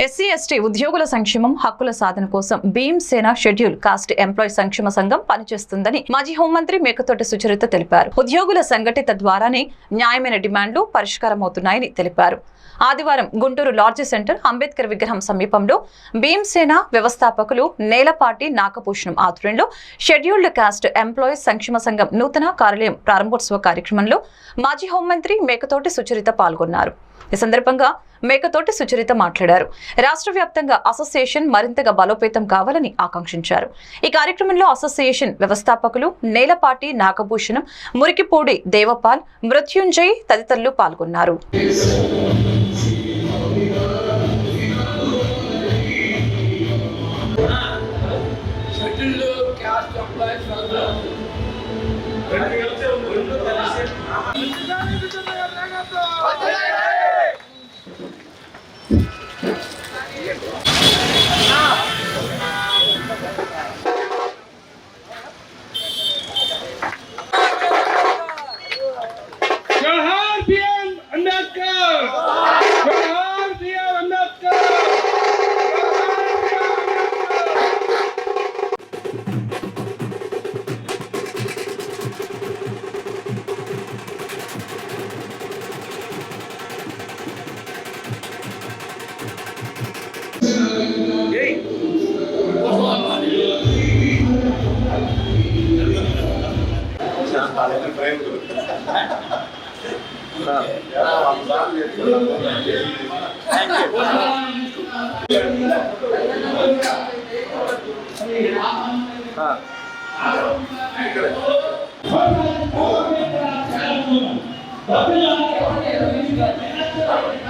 SC ST ఉద్యోగుల సంక్షేమం హక్కుల సాధన కోసం Bhim Sena schedule caste employee సంక్షేమ సంఘం పనిచేస్తుందని మాజీ హోంమంత్రి మేకతోటి సుచరిత తెలిపారు. ఉద్యోగుల సంఘటిత ద్వారానే న్యాయమైన డిమాండ్లు పరిష్కారమవుతున్నాయని తెలిపారు. ఆదివారం గుంటూరు లాడ్జీ సెంటర్ అంబేద్కర్ విగ్రహం సమీపంలో భీమ్సేన వ్యవస్థాపకులు నేలపాటి నాగభూషణం ఆధ్వర్యంలో షెడ్యూల్డ్ కాస్ట్ ఎంప్లాయీస్ సంక్షేమ సంఘం నూతన కార్యాలయం ప్రారంభోత్సవ కార్యక్రమంలో మాజీ హోంమంత్రి మేకతోటి సుచరిత పాల్గొన్నారు. ఈ సందర్భంగా మేకతోటి సుచరిత మాట్లాడారు. రాష్ట్ర వ్యాప్తంగా అసోసియేషన్ మరింతగా బలోపేతం కావాలని ఆకాంక్షించారు. ఈ కార్యక్రమంలో అసోసియేషన్ వ్యవస్థాపకులు నేలపాటి నాగభూషణం మురికిపూడి దేవపాల్ మృత్యుంజయ్ తదితరులు పాల్గొన్నారు. వెల్ఫేర్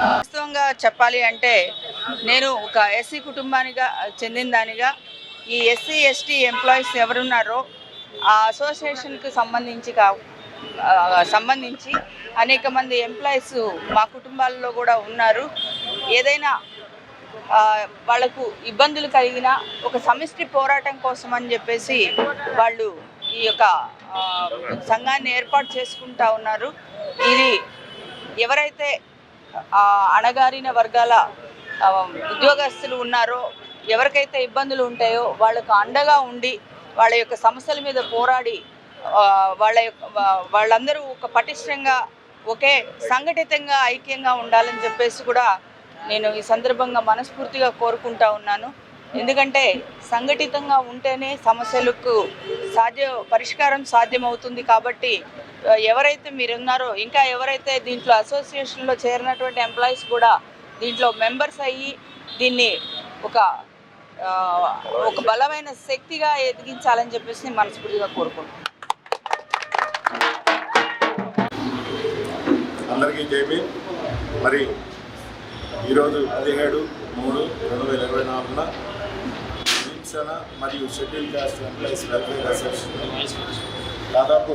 వాస్తవంగా చెప్పాలి అంటే నేను ఒక ఎస్సీ కుటుంబానిగా చెందిన దానిగా ఈ ఎస్సీ ఎస్టీ ఎంప్లాయీస్ ఎవరున్నారో ఆ అసోసియేషన్కి సంబంధించి సంబంధించి అనేక మంది ఎంప్లాయీస్ మా కుటుంబాల్లో కూడా ఉన్నారు. ఏదైనా వాళ్ళకు ఇబ్బందులు కలిగిన ఒక సమిష్టి పోరాటం కోసం అని చెప్పేసి వాళ్ళు ఈ యొక్క సంఘాన్ని ఏర్పాటు చేసుకుంటా ఉన్నారు. ఇది ఎవరైతే ఆ, అణగారిన వర్గాల ఉద్యోగస్తులు ఉన్నారో ఎవరికైతే ఇబ్బందులు ఉంటాయో వాళ్ళకు అండగా ఉండి వాళ్ళ యొక్క సమస్యల మీద పోరాడి వాళ్ళ యొక్క వాళ్ళందరూ ఒక పటిష్టంగా ఒకే సంఘటితంగా ఐక్యంగా ఉండాలని చెప్పేసి కూడా నేను ఈ సందర్భంగా మనస్ఫూర్తిగా కోరుకుంటా ఉన్నాను. ఎందుకంటే సంఘటితంగా ఉంటేనే సమస్యలకు సాధ్య పరిష్కారం సాధ్యమవుతుంది కాబట్టి ఎవరైతే మీరు ఉన్నారో ఇంకా ఎవరైతే దీంట్లో అసోసియేషన్లో చేరినటువంటి ఎంప్లాయీస్ కూడా దీంట్లో మెంబర్స్ అయ్యి దీన్ని ఒక ఒక బలమైన శక్తిగా ఎదిగించాలని చెప్పేసి నేను మనస్ఫూర్తిగా కోరుకుంటున్నాను. అందరికీ జైబీ మరి ఈరోజు పదిహేడు మూడు రెండు వేల ఇరవై నాలుగున భీమసేన మరియు schedule caste employees welfare association దాదాపు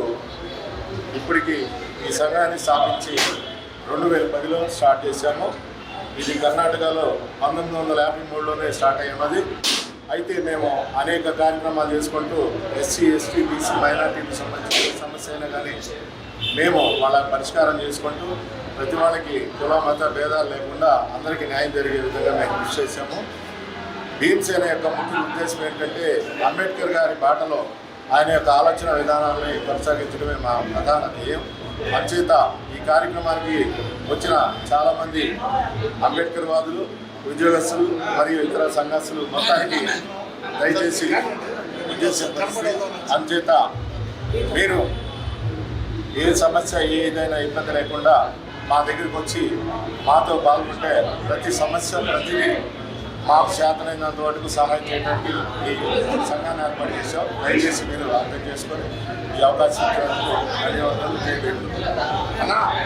ఇప్పటికీ ఈ సంఘాన్ని స్థాపించి రెండు వేల పదిలో స్టార్ట్ చేశాము. ఇది కర్ణాటకలో పంతొమ్మిది వందల యాభై మూడులోనే స్టార్ట్ అయినది అయితే మేము అనేక కార్యక్రమాలు చేసుకుంటూ ఎస్సీ ఎస్టీ బీసీ మైనార్టీకి సంబంధించిన సమస్య అయినా కానీ మేము వాళ్ళ పరిష్కారం చేసుకుంటూ ప్రతి వాళ్ళకి కుల మత భేదాలు లేకుండా అందరికీ న్యాయం జరిగే విధంగా మేము కృషి చేశాము. భీమసేన యొక్క ముఖ్య ఉద్దేశం ఏంటంటే అంబేద్కర్ గారి బాటలో ఆయన యొక్క ఆలోచన విధానాన్ని కొనసాగించడమే మా ప్రధాన ధ్యేయం. అంచేత కార్యక్రమానికి వచ్చిన చాలామంది అంబేద్కర్ వాదులు ఉద్యోగస్తులు మరియు ఇతర సంఘస్థులు మొత్తానికి దయచేసి ఉద్దేశించి అంచేత మీరు ఏ సమస్య ఏదైనా ఇబ్బంది లేకుండా మా దగ్గరికి వచ్చి మాతో పాల్గొంటే ప్రతి సమస్య ప్రతిదీ మాకు చేతనైనంత వరకు సహాయం చేయడానికి ఈ సంఘాన్ని ఏర్పాటు చేశాం. దయచేసి మీరు అర్థం చేసుకొని ఈ అవకాశం ఇచ్చినందుకు ధన్యవాదాలు. అన్నా!